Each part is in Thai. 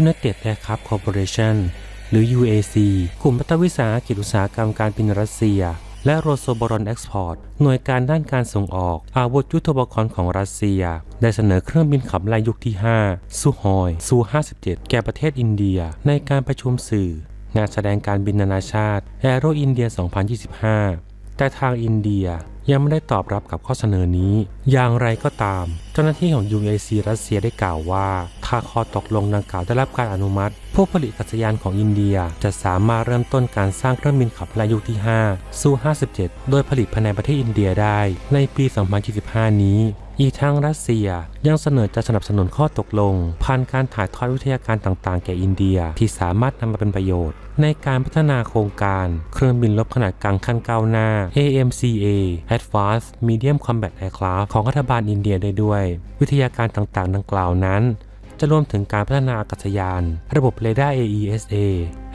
United Aircraft Corporation หรือ UAC กลุ่มพัฒนาวิสาหกิจอุตสาหกรรมการบินรัสเซีย และโรโซบรอนเอ็กซ์พอร์ตหน่วยการด้านการส่งออก อาวุธยุทโธปกรณ์ของรัสเซีย ได้เสนอเครื่องบินขับไล่ยุคที่ 5 ซูฮอยซู 57 แก่ประเทศอินเดีย ในการประชุมสื่อ งานแสดงการบินนานาชาติแอโรอินเดีย2025 แต่ทางอินเดียยังไม่ได้ตอบรับกับข้อเสนอนี้ อย่างไรก็ตาม เจ้าหน้าที่ของ UAC รัสเซียได้กล่าวว่า ถ้าข้อตกลงดังกล่าวได้รับการอนุมัติ ผู้ผลิตกัษยานของอินเดียจะสามารถเริ่มต้นการสร้างเครื่องบินขับไล่ยุคที่ 5 ซู 57 โดยผลิตภายในประเทศอินเดียได้ในปี 2025 นี้ อีกทั้งรัสเซียยังเสนอจะสนับสนุนข้อตกลง ผ่านการถ่ายทอดวิทยาการต่างๆ แก่อินเดียที่สามารถนำมาเป็นประโยชน์ ในการพัฒนาโครงการเครื่องบินรบขนาดกลางขั้นก้าวหน้า AMCA Advanced Medium Combat Aircraft ของรัฐบาลอินเดียได้ด้วย วิทยาการต่างๆ ดังกล่าวนั้นจะรวมถึงการพัฒนาอากาศยาน ระบบเรดาร์ AESA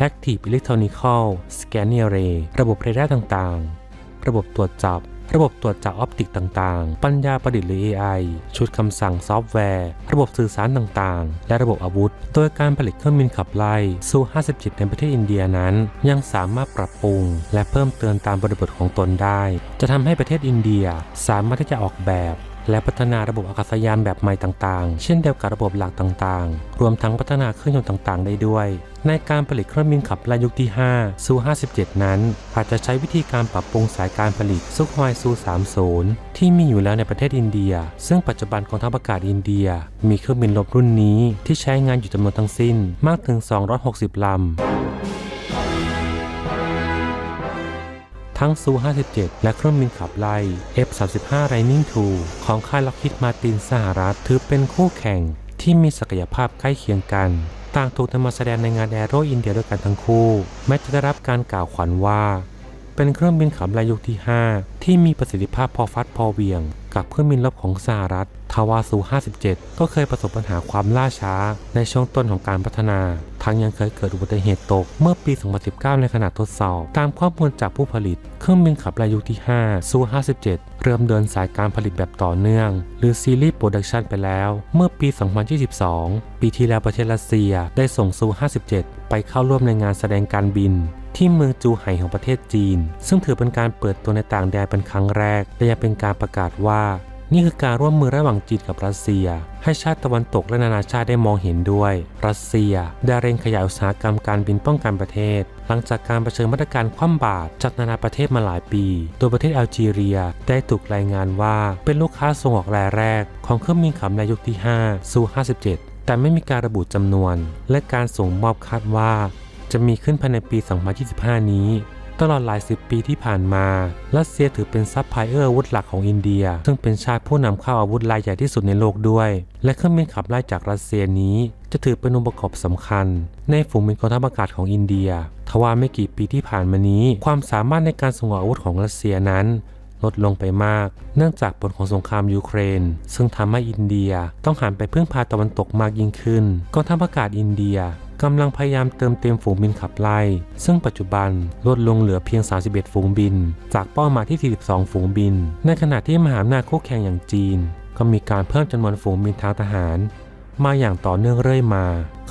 Active Electronical Scanning Array ระบบเรดาร์ต่างๆ ระบบตรวจจับ ระบบตรวจจับออปติกต่างๆ ปัญญาประดิษฐ์หรือ AI ชุดคำสั่งซอฟต์แวร์ ระบบสื่อสารต่างๆ และระบบอาวุธ โดยการผลิตเครื่องบินขับไล่ซู57ในประเทศอินเดียนั้น ยังสามารถปรับปรุง และเพิ่มเติมตามบริบทของตนได้ จะทำให้ประเทศอินเดียสามารถที่จะออกแบบและพัฒนาระบบอากาศยานแบบใหม่ต่างๆ เช่นเดียวกับระบบหลักต่างๆ รวมทั้งพัฒนาเครื่องยนต์ต่างๆ ได้ด้วย ในการผลิตเครื่องบินขับไล่ยุคที่5ซู57 นั้น อาจจะใช้วิธีการปรับปรุงสายการผลิตซุกฮอยซู30 ที่มีอยู่แล้วในประเทศอินเดีย ซึ่งปัจจุบันกองทัพอากาศอินเดีย มีเครื่องบินรบรุ่นนี้ที่ใช้งานอยู่จำนวนทั้งสิ้นมากถึง 260 ลำทั้งซู57 และเครื่องบินขับไล่ F-35 Lightning II ของค่ายล็อกฮิดมาตินสหรัฐ ถือเป็นคู่แข่งที่มีศักยภาพใกล้เคียงกัน ต่างถูกนำมาแสดงในงานแอโรอินเดียด้วยกันทั้งคู่ แม้จะได้รับการกล่าวขวัญว่า เป็นเครื่องบินขับไล่ยุคที่ 5 ที่มีประสิทธิภาพพอฟัดพอเวียง กับเครื่องบินรบของสหรัฐทาวาซู 57 ก็เคยประสบปัญหาความล่าช้า ในช่วงต้นของการพัฒนา ทั้งยังเคยเกิดอุบัติเหตุตก เมื่อปี 2019 ในขณะทดสอบ ตามข้อมูลจากผู้ผลิต เครื่องบินขับไล่ยุคที่ 5 ซู 57 เริ่มเดินสายการผลิตแบบต่อเนื่อง หรือซีรีส์โปรดักชันไปแล้ว เมื่อปี 2022 ปีที่แล้วประเทศรัสเซียได้ส่งซู 57 ไปเข้าร่วมในงานแสดงการบิน ที่เมืองจูไห่ของประเทศจีน ซึ่งถือเป็นการเปิดตัวในต่างแดนเป็นครั้งแรก และยังเป็นการประกาศว่า นี่คือการร่วมมือระหว่างจีนกับรัสเซีย ให้ชาติตะวันตกและนานาชาติได้มองเห็นด้วย รัสเซียได้เร่งขยายอุตสาหกรรมการบินป้องกันประเทศ หลังจากการเผชิญมาตรการคว่ำบาตรจากนานาประเทศมาหลายปี โดยประเทศแอลจีเรียได้ถูกรายงานว่าเป็นลูกค้าส่งออกรายแรก ของเครื่องบินขับในยุคที่5ซู57แต่ไม่มีการระบุจำนวน และการส่งมอบคาดว่า จะมีขึ้นภายในปี 2025 นี้ ตลอดหลายสิบปีที่ผ่านมา รัสเซียถือเป็นซัพพลายเออร์อาวุธหลักของอินเดีย ซึ่งเป็นชาติผู้นำเข้าอาวุธรายใหญ่ที่สุดในโลกด้วย และเครื่องบินขับไล่จากรัสเซียนี้ จะถือเป็นองค์ประกอบสำคัญ ในฝูงบินกองทัพอากาศของอินเดีย ทว่าไม่กี่ปีที่ผ่านมานี้ ความสามารถในการส่งออกอาวุธของรัสเซียนั้นลดลงไปมาก เนื่องจากผลของสงครามยูเครน ซึ่งทำให้อินเดียต้องหันไปพึ่งพาตะวันตกมากยิ่งขึ้นกองทัพอากาศอินเดีย กำลังพยายามเติมเต็มฝูงบินขับไล่ ซึ่งปัจจุบันลดลงเหลือเพียง 31 ฝูงบิน จากเป้าหมายที่ 42 ฝูงบิน ในขณะที่มหาอำนาจคู่แข่งอย่างจีน ก็มีการเพิ่มจำนวนฝูงบินทางทหาร มาอย่างต่อเนื่องเรื่อยมา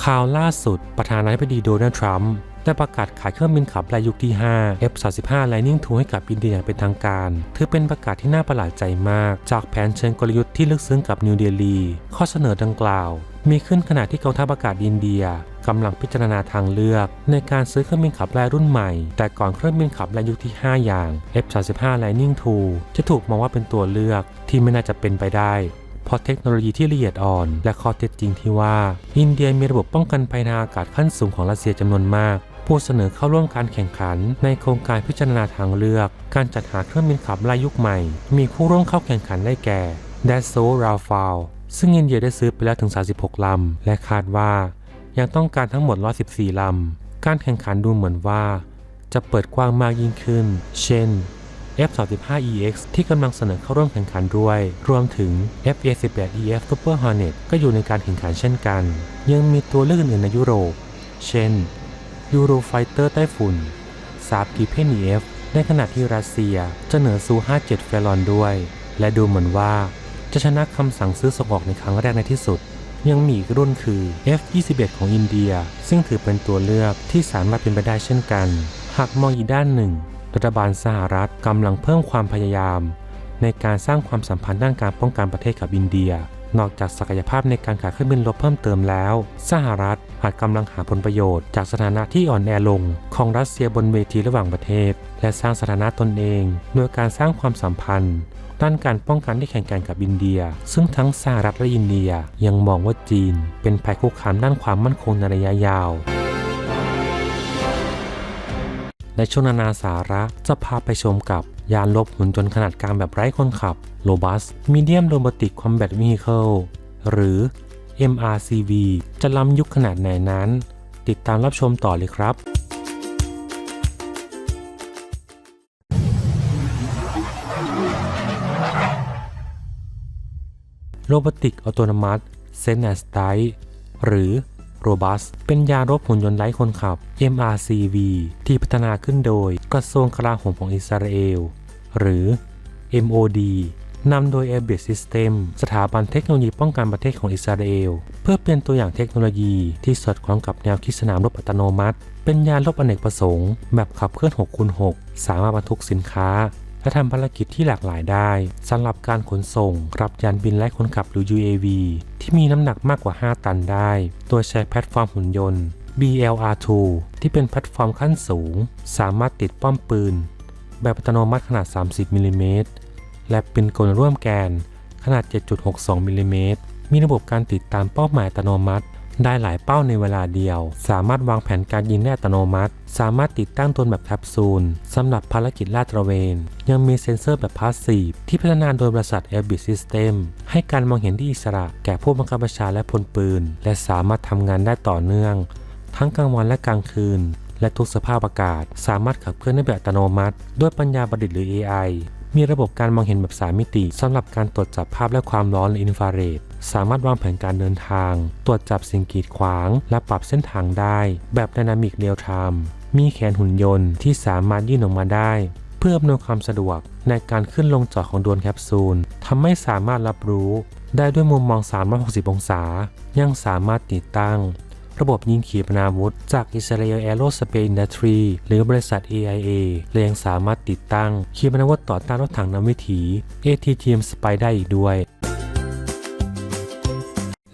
ข่าวล่าสุด ประธานาธิบดีโดนัลด์ทรัมป์ได้ประกาศขายเครื่องบินขับไล่ยุคที่ 5 F-35 Lightning II ให้กับอินเดียอย่างเป็นทางการ ถือเป็นประกาศที่น่าประหลาดใจมาก จากแผนเชิงกลยุทธ์ที่ลึกซึ้งกับนิวเดลี ข้อเสนอดังกล่าว มีขึ้นขณะที่กองทัพอากาศอินเดียกำลังพิจารณาทางเลือก ในการซื้อเครื่องบินขับไล่รุ่นใหม่ แต่ก่อนเครื่องบินขับไล่ยุคที่ 5 อย่าง F-35 Lightning II จะถูกมองว่าเป็นตัวเลือกที่ไม่น่าจะเป็นไปได้เพราะเทคโนโลยีที่ละเอียดอ่อน และข้อเท็จจริงที่ว่า อินเดียมีระบบป้องกันภัยทางอากาศขั้นสูงของรัสเซียจำนวนมาก ผู้เสนอเข้าร่วมการแข่งขัน ในโครงการพิจารณาทางเลือก การจัดหาเครื่องบินขับไล่ยุคใหม่ มีผู้ร่วมเข้าแข่งขันได้แก่ d a s s o r a f a l ซึ่งอินเดียได้ซื้อไปแล้วถึง 36 ลำ และคาดว่ายังต้องการทั้งหมด 114 ลำ การแข่งขันดูเหมือนว่า จะเปิดกว้างมากยิ่งขึ้น เช่น F-35EX ที่กำลังเสนอเข้าร่วมแข่งขันด้วย รวมถึง F-A-18EF Super Hornet ก็อยู่ในการแข่งขันเช่นกัน ยังมีตัวเลือกอื่นในยุโรป เช่น Eurofighter ไต้ฝุ่นซาบกีเพน EF ในขณะที่รัสเซียจะเสนอซู57เฟลอนด้วย และดูเหมือนว่า จะชนะคำสั่งซื้อส่งออกในครั้งแรกในที่สุด ยังมีอีกรุ่นคือ F21 ของอินเดีย ซึ่งถือเป็นตัวเลือกที่สามารถเป็นไปได้เช่นกัน หากมองอีกด้านหนึ่ง รัฐบาลสหรัฐกำลังเพิ่มความพยายาม ในการสร้างความสัมพันธ์ด้านการป้องกันประเทศกับอินเดีย นอกจากศักยภาพในการขายเครื่องบินรบเพิ่มเติมแล้ว สหรัฐอาจกำลังหาผลประโยชน์จากสถานะที่อ่อนแอลง ของรัสเซียบนเวทีระหว่างประเทศ และสร้างสถานะตนเองโดยการสร้างความสัมพันธ์ ด้านการป้องกันที่แข่งขันกับอินเดีย ซึ่งทั้งสหรัฐและอินเดียยังมองว่าจีน เป็นภัยคุกคามด้านความมั่นคงในระยะยาวในช่วงนานาสาระจะพาไปชมกับ ยานลบหุ่นยนต์ขนาดกลางแบบไร้คนขับ Robust Medium Robotic Combat Vehicle หรือ MRCV จะล้ำยุคขนาดไหนนั้น ติดตามรับชมต่อเลยครับ Robotic Autonomous Sense d i หรือ Robust เป็นยานรบหุ่นยนต์ไร้คนขับ MRCV ที่พัฒนาขึ้นโดยกระทรวงกลาโหมของอิสราเอล หรือ MOD นำโดย Airbus System สถาบันเทคโนโลยีป้องกันประเทศของอิสราเอล เพื่อเป็นตัวอย่างเทคโนโลยีที่สอดคล้องกับแนวคิดสนามรบอัตโนมัติ เป็นยานรบอเนกประสงค์แบบขับเคลื่อน6คูณ6สามารถบรรทุกสินค้า และทำภารกิจที่หลากหลายได้สำหรับการขนส่งรับยานบินไร้คนขับหรือ UAV ที่มีน้ำหนักมากกว่า 5 ตันได้ โดยใช้แพลตฟอร์มหุ่นยนต์ BLR2 ที่เป็นแพลตฟอร์มขั้นสูง สามารถติดป้อมปืน แบบอัตโนมัติขนาด 30มิลลิเมตรและเป็นกลร่วมแกนขนาด 7.62มิลลิเมตรมีระบบการติดตามเป้าหมายอัตโนมัติ ได้หลายเป้าในเวลาเดียว สามารถวางแผนการยิงได้อัตโนมัติ สามารถติดตั้งตัวแบบแคปซูลสำหรับภารกิจลาดตระเวน ยังมีเซ็นเซอร์แบบพาสซีฟที่พัฒนาโดยบริษัท Airbus System ให้การมองเห็นที่อิสระแก่ผู้บังคับบัญชาและพลปืน และสามารถทำงานได้ต่อเนื่อง ทั้งกลางวันและกลางคืน และทุกสภาพอากาศ สามารถขับเคลื่อนได้แบบอัตโนมัติ ด้วยปัญญาประดิษฐ์หรือ AI มีระบบการมองเห็นแบบ 3 มิติสำหรับการตรวจจับภาพและความร้อนและอินฟราเรด สามารถวางแผนการเดินทาง ตรวจจับสิ่งกีดขวาง และปรับเส้นทางได้ แบบไดนามิกเรียลไทม์มีแขนหุ่นยนต์ที่สามารถยื่นออกมาได้ เพื่ออำนวยความสะดวกในการขึ้นลงจอดของดวงแคปซูลทำให้สามารถรับรู้ ได้ด้วยมุมมอง 360 องศา ยังสามารถติดตั้ง ระบบยิงขีปนาวุธ จาก Israel Aerospace Industry หรือบริษัท AIA และยังสามารถติดตั้งขีปนาวุธต่อต้านรถถังนำวิถี ATGM Spy ได้อีกด้วย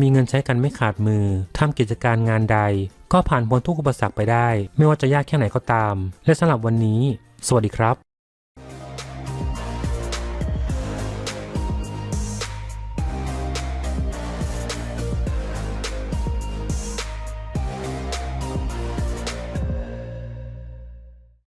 มีเงินใช้กันไม่ขาดมือทำกิจการงานใด ก็ผ่านพ้นทุกอุปสรรคไปได้ ไม่ว่าจะยากแค่ไหนก็ตาม และสำหรับวันนี้ สวัสดีครับ